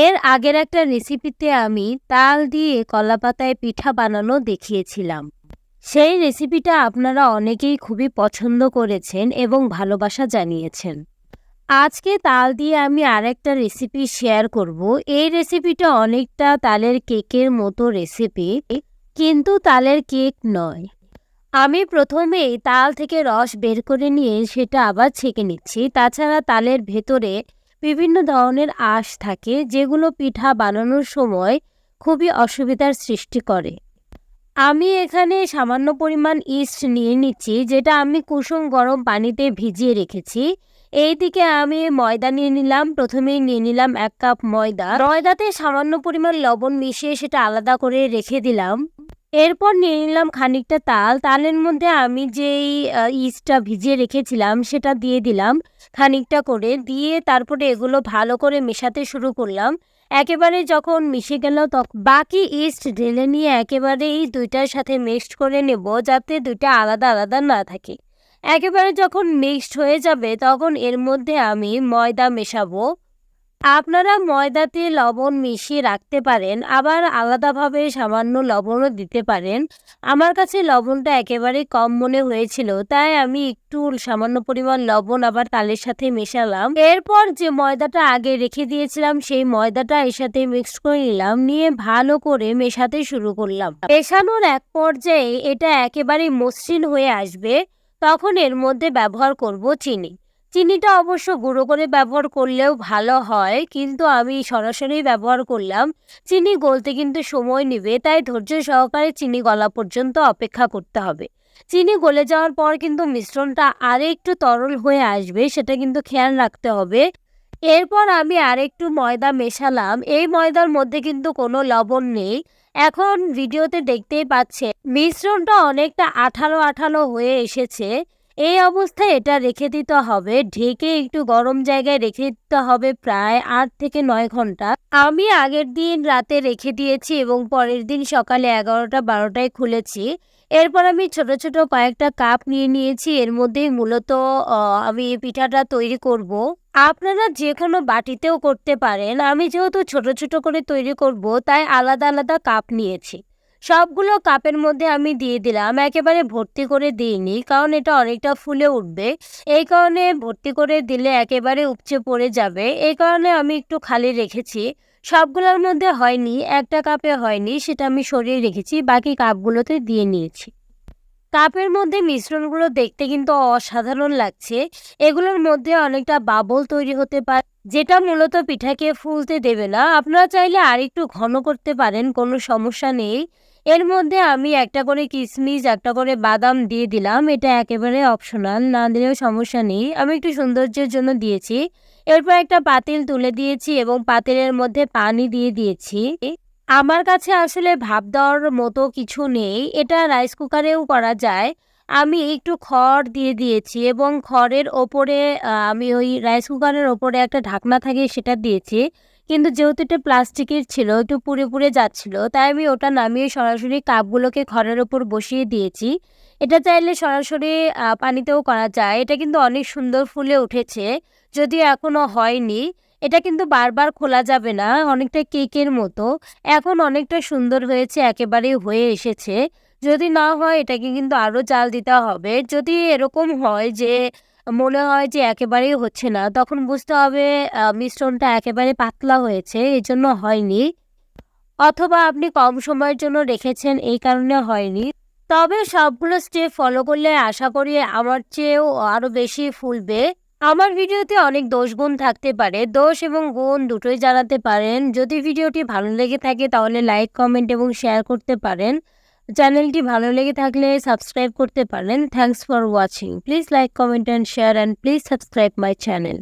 এর আগের একটা রেসিপিতে আমি তাল দিয়ে কলাপাতায় পিঠা বানানো দেখিয়েছিলাম। সেই রেসিপিটা আপনারা অনেকেই খুবই পছন্দ করেছেন এবং ভালোবাসা জানিয়েছেন। আজকে তাল দিয়ে আমি আরেকটা রেসিপি শেয়ার করব। এই রেসিপিটা অনেকটা তালের কেকের মতো রেসিপি, কিন্তু তালের কেক নয়। আমি প্রথমেই তাল থেকে রস বের করে নিয়ে সেটা আবার ছেঁকে নিচ্ছি। তাছাড়া তালের ভেতরে বিভিন্ন ধরনের আঁশ থাকে যেগুলো পিঠা বানানোর সময় খুবই অসুবিধার সৃষ্টি করে। আমি এখানে সামান্য পরিমাণ ইস্ট নিয়ে নিচ্ছি, যেটা আমি কুসুম গরম পানিতে ভিজিয়ে রেখেছি। এইদিকে আমি ময়দা নিয়ে নিলাম, প্রথমেই নিয়ে নিলাম এক কাপ ময়দা। ময়দাতে সামান্য পরিমাণ লবণ মিশিয়ে সেটা আলাদা করে রেখে দিলাম। এরপর নিয়ে নিলাম খানিকটা তাল। তালের মধ্যে আমি যেই ইস্টটা ভিজিয়ে রেখেছিলাম সেটা দিয়ে দিলাম খানিকটা করে। দিয়ে তারপরে এগুলো ভালো করে মেশাতে শুরু করলাম। একেবারে যখন মিশে গেল তখন বাকি ইস্ট ঢেলে নিয়ে একেবারেই দুইটার সাথে মিক্সড করে নেব যাতে দুইটা আলাদা আলাদা না থাকে। একেবারে যখন মিক্সড হয়ে যাবে তখন এর মধ্যে আমি ময়দা মেশাবো। আপনারা ময়দাতে লবণ মিশিয়ে রাখতে পারেন, আবার আলাদাভাবে সামান্য লবণও দিতে পারেন। আমার কাছে লবণটা একেবারে কম মনে হয়েছিল, তাই আমি একটু সামান্য পরিমাণ লবণ আবার তালের সাথে মেশালাম। এরপর যে ময়দাটা আগে রেখে দিয়েছিলাম, সেই ময়দাটা এর সাথে মিক্সড করে নিলাম, নিয়ে ভালো করে মেশাতে শুরু করলাম। মেশানোর এক পর্যায়ে এটা একেবারে মসৃণ হয়ে আসবে, তখন এর মধ্যে ব্যবহার করব চিনি। চিনিটা অবশ্য গুঁড়ো করে ব্যবহার করলেও ভালো হয়, কিন্তু আমি সরাসরি ব্যবহার করলাম। চিনি গলতে কিন্তু সময় নেবে, তাই ধৈর্য সহকারে চিনি গলা পর্যন্ত অপেক্ষা করতে হবে। চিনি গলে যাওয়ার পর কিন্তু মিশ্রণটা আরে একটু তরল হয়ে আসবে, সেটা কিন্তু খেয়াল রাখতে হবে। এরপর আমি আরেকটু ময়দা মেশালাম, এই ময়দার মধ্যে কিন্তু কোনো লবণ নেই। এখন ভিডিওতে দেখতেই পাচ্ছে মিশ্রণটা অনেকটা আঠালো আঠালো হয়ে এসেছে। এই অবস্থায় এটা রেখে দিতে হবে। ঢেকে একটু গরম জায়গায় রেখে দিতে হবে প্রায় আট থেকে নয় ঘণ্টা। আমি আগের দিন রাতে রেখে দিয়েছি এবং পরের দিন সকালে এগারোটা বারোটায় খুলেছি। এরপর আমি ছোট ছোট কয়েকটা কাপ নিয়ে নিয়েছি। এর মধ্যেই মূলত আমি পিঠাটা তৈরি করব। আপনারা যে কোনো বাটিতেও করতে পারেন। আমি যেহেতু ছোট ছোট করে তৈরি করব, তাই আলাদা আলাদা কাপ নিয়েছি। সবগুলো কাপের মধ্যে আমি দিয়ে দিলাম। একেবারে ভর্তি করে দিইনি, কারণ এটা অনেকটা ফুলে উঠবে। এই কারণে ভর্তি করে দিলে একেবারে উপচে পড়ে যাবে। এই কারণে আমি একটু খালি রেখেছি। সবগুলোর মধ্যে হয়নি, একটা কাপে হয়নি, সেটা আমি সরিয়ে রেখেছি। বাকি কাপগুলোতে দিয়ে নিয়েছি। কাপের মধ্যে মিশ্রণগুলো দেখতে কিন্তু অসাধারণ লাগছে। এগুলোর মধ্যে অনেকটা বাবল তৈরি হতে পারে, যেটা মূলত পিঠাকে ফুলতে দেবে না। আপনারা চাইলে আর একটু ঘন করতে পারেন, কোনো সমস্যা নেই। এর মধ্যে আমি একটা করে কিশমিশ একটা করে বাদাম দিয়ে দিলাম। এটা একেবারে অপশনাল, না দিলেও সমস্যা নেই। আমি একটু সৌন্দর্যের জন্য দিয়েছি। এরপর একটা পাতিল তুলে দিয়েছি এবং পাতিলের মধ্যে পানি দিয়ে দিয়েছি। আমার কাছে আসলে ভাব দেওয়ার মতো কিছু নেই। এটা রাইস কুকারেও করা যায়। আমি একটু খড় দিয়ে দিয়েছি এবং খড়ের ওপরে আমি ওই রাইস কুকারের ওপরে একটা ঢাকনা থাকে সেটা দিয়েছি। কিন্তু যেহেতু এটা প্লাস্টিকের ছিল, একটু পুড়ে পুড়ে যাচ্ছিল, তাই আমি ওটা নামিয়ে সরাসরি কাপগুলোকে খড়ের ওপর বসিয়ে দিয়েছি। এটা চাইলে সরাসরি পানিতেও করা যায়। এটা কিন্তু অনেক সুন্দর ফুলে উঠেছে। যদিও এখনও হয়নি। এটা কিন্তু বারবার খোলা যাবে না, অনেকটা কেকের মতো। এখন অনেকটা সুন্দর হয়েছে, একেবারেই হয়ে এসেছে। যদি না হয় এটাকে কিন্তু আরও জাল দিতে হবে। যদি এরকম হয় যে মনে হয় যে একেবারেই হচ্ছে না, তখন বুঝতে হবে মিশ্রণটা একেবারে পাতলা হয়েছে এই জন্য হয়নি। অথবা আপনি কম সময়ের জন্য রেখেছেন, এই কারণে হয়নি। তবে সবগুলো স্টেপ ফলো করলে আশা করি আমার চেয়েও আরও বেশি ফুলবে। আমার ভিডিওতে অনেক দোষ গুণ থাকতে পারে। দোষ এবং গুণ দুটোই জানাতে পারেন। যদি ভিডিওটি ভালো লেগে থাকে তাহলে লাইক, কমেন্ট এবং শেয়ার করতে পারেন। চ্যানেলটি ভালো লেগে থাকলে সাবস্ক্রাইব করতে পারেন। Thanks for watching. Please like, comment and share and please subscribe my channel.